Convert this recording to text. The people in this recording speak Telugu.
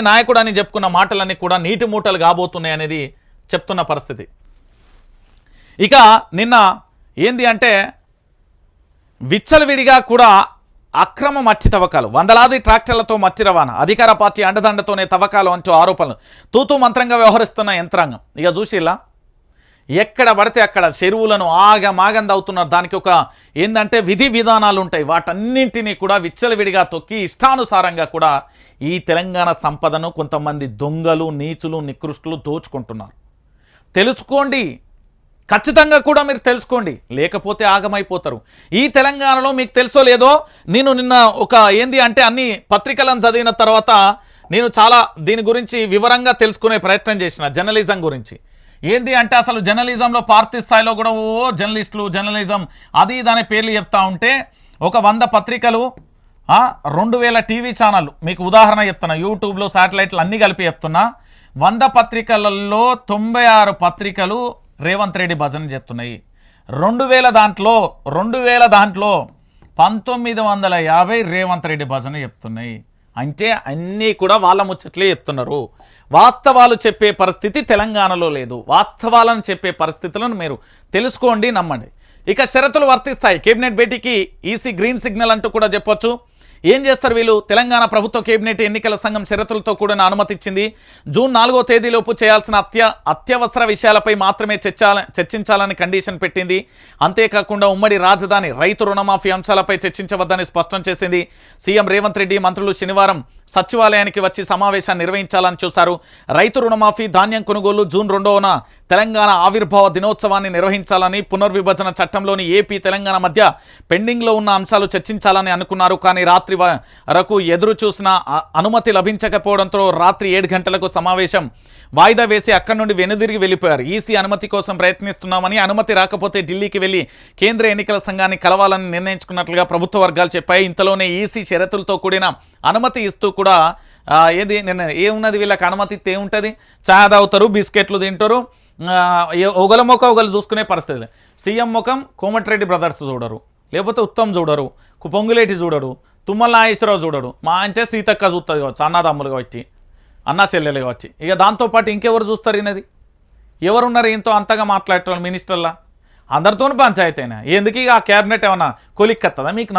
నాయకుడు అని చెప్పుకున్న మాటలన్నీ కూడా నీటి మూటలు కాబోతున్నాయి అనేది చెప్తున్న పరిస్థితి. ఇక నిన్న ఏంది అంటే విచ్చలవిడిగా కూడా అక్రమ మట్టి తవ్వకాలు వందలాది ట్రాక్టర్లతో మట్టి రవాణా అధికార పార్టీ అండదండతోనే తవ్వకాలు అంటూ ఆరోపణలు తూతూ మంత్రంగా వ్యవహరిస్తున్న యంత్రాంగం. ఇక చూసిలా ఎక్కడ పడితే అక్కడ చెరువులను ఆగ అవుతున్నారు దానికి ఒక ఏంటంటే విధి విధానాలు ఉంటాయి. వాటన్నింటినీ కూడా విచ్చలవిడిగా తొక్కి ఇష్టానుసారంగా కూడా ఈ తెలంగాణ సంపదను కొంతమంది దొంగలు నీచులు నికృష్టులు దోచుకుంటున్నారు. తెలుసుకోండి. ఖచ్చితంగా కూడా మీరు తెలుసుకోండి. లేకపోతే ఆగమైపోతారు. ఈ తెలంగాణలో మీకు తెలుసో లేదో నేను నిన్న ఒక ఏంది అంటే అన్ని పత్రికలను చదివిన తర్వాత నేను చాలా దీని గురించి వివరంగా తెలుసుకునే ప్రయత్నం చేసిన జర్నలిజం గురించి. ఏంది అంటే అసలు జర్నలిజంలో పార్టీ స్థాయిలో కూడా ఓ జర్నలిస్టులు జర్నలిజం అది ఇది అనే పేర్లు చెప్తా ఉంటే ఒక వంద పత్రికలు రెండు వేల టీవీ ఛానళ్ళు మీకు ఉదాహరణ చెప్తున్నా యూట్యూబ్లో శాటిలైట్లు అన్నీ కలిపి చెప్తున్నా వంద పత్రికలలో తొంభై ఆరు పత్రికలు రేవంత్ రెడ్డి భజన చేస్తున్నాయి. రెండు వేల దాంట్లో రెండు వేల దాంట్లో పంతొమ్మిది వందల యాభై రేవంత్ రెడ్డి భజన చెప్తున్నాయి. అంటే అన్నీ కూడా వాళ్ళ ముచ్చట్లే చెప్తున్నారు. వాస్తవాలు చెప్పే పరిస్థితి తెలంగాణలో లేదు. వాస్తవాలను చెప్పే పరిస్థితులను మీరు తెలుసుకోండి నమ్మండి. ఇక షరతులు వర్తిస్తాయి. కేబినెట్ భేటీకి ఈసీ గ్రీన్ సిగ్నల్ అంటూ కూడా చెప్పొచ్చు. ఏం చేస్తారు వీళ్ళు? తెలంగాణ ప్రభుత్వ కేబినెట్ ఎన్నికల సంఘం షరతులతో కూడిన అనుమతి ఇచ్చింది జూన్ నాలుగో తేదీలోపు చేయాల్సిన అత్య అత్యవసర విషయాలపై మాత్రమే చర్చాల చర్చించాలని కండిషన్ పెట్టింది. అంతేకాకుండా ఉమ్మడి రాజధాని రైతు రుణమాఫీ అంశాలపై చర్చించవద్దని స్పష్టం చేసింది. సీఎం రేవంత్ రెడ్డి మంత్రులు శనివారం సచివాలయానికి వచ్చి సమావేశాన్ని నిర్వహించాలని చూశారు. రైతు రుణమాఫీ ధాన్యం కొనుగోలు జూన్ రెండవన తెలంగాణ ఆవిర్భావ దినోత్సవాన్ని నిర్వహించాలని పునర్విభజన చట్టంలోని ఏపీ తెలంగాణ మధ్య పెండింగ్లో ఉన్న అంశాలు చర్చించాలని అనుకున్నారు. కానీ రాత్రి వరకు ఎదురు చూసిన అనుమతి లభించకపోవడంతో రాత్రి ఏడు గంటలకు సమావేశం వాయిదా వేసి అక్కడి నుండి వెనుదిరిగి వెళ్ళిపోయారు. ఈసీ అనుమతి కోసం ప్రయత్నిస్తున్నామని అనుమతి రాకపోతే ఢిల్లీకి వెళ్ళి కేంద్ర ఎన్నికల సంఘాన్ని కలవాలని నిర్ణయించుకున్నట్లుగా ప్రభుత్వ వర్గాలు చెప్పాయి. ఇంతలోనే ఈసీ షరతులతో కూడిన అనుమతి ఇస్తూ కూడా ఏది నేను ఏమున్నది వీళ్ళకి అనుమతి ఇస్తే ఏముంటుంది? చాయ్ తాగుతారు బిస్కెట్లు తింటారు. ఆ, ఒకల ముఖం ఒకరు చూసుకునే పరిస్థితి. సీఎం ముఖం కోమటిరెడ్డి బ్రదర్స్ చూడరు. లేకపోతే ఉత్తమ్ చూడరు. కు- పొంగులేటి చూడరు. తుమ్మల నాగేశ్వరరావు చూడడు. మా అంటే సీతక్క చూస్తుంది కావచ్చు అన్నదమ్ములు కావచ్చు అన్నా చెల్లెలు కావచ్చు. ఇక దాంతోపాటు ఇంకెవరు చూస్తారు ఈయనది? ఎవరున్నారు ఈయనతో అంతగా మాట్లాడేటోళ్ళు మినిస్టర్లా? అందరితోనూ పంచాయతీ అయినా ఎందుకు ఇక ఆ క్యాబినెట్ ఏమన్నా కొలిక్కత్తదా? మీకు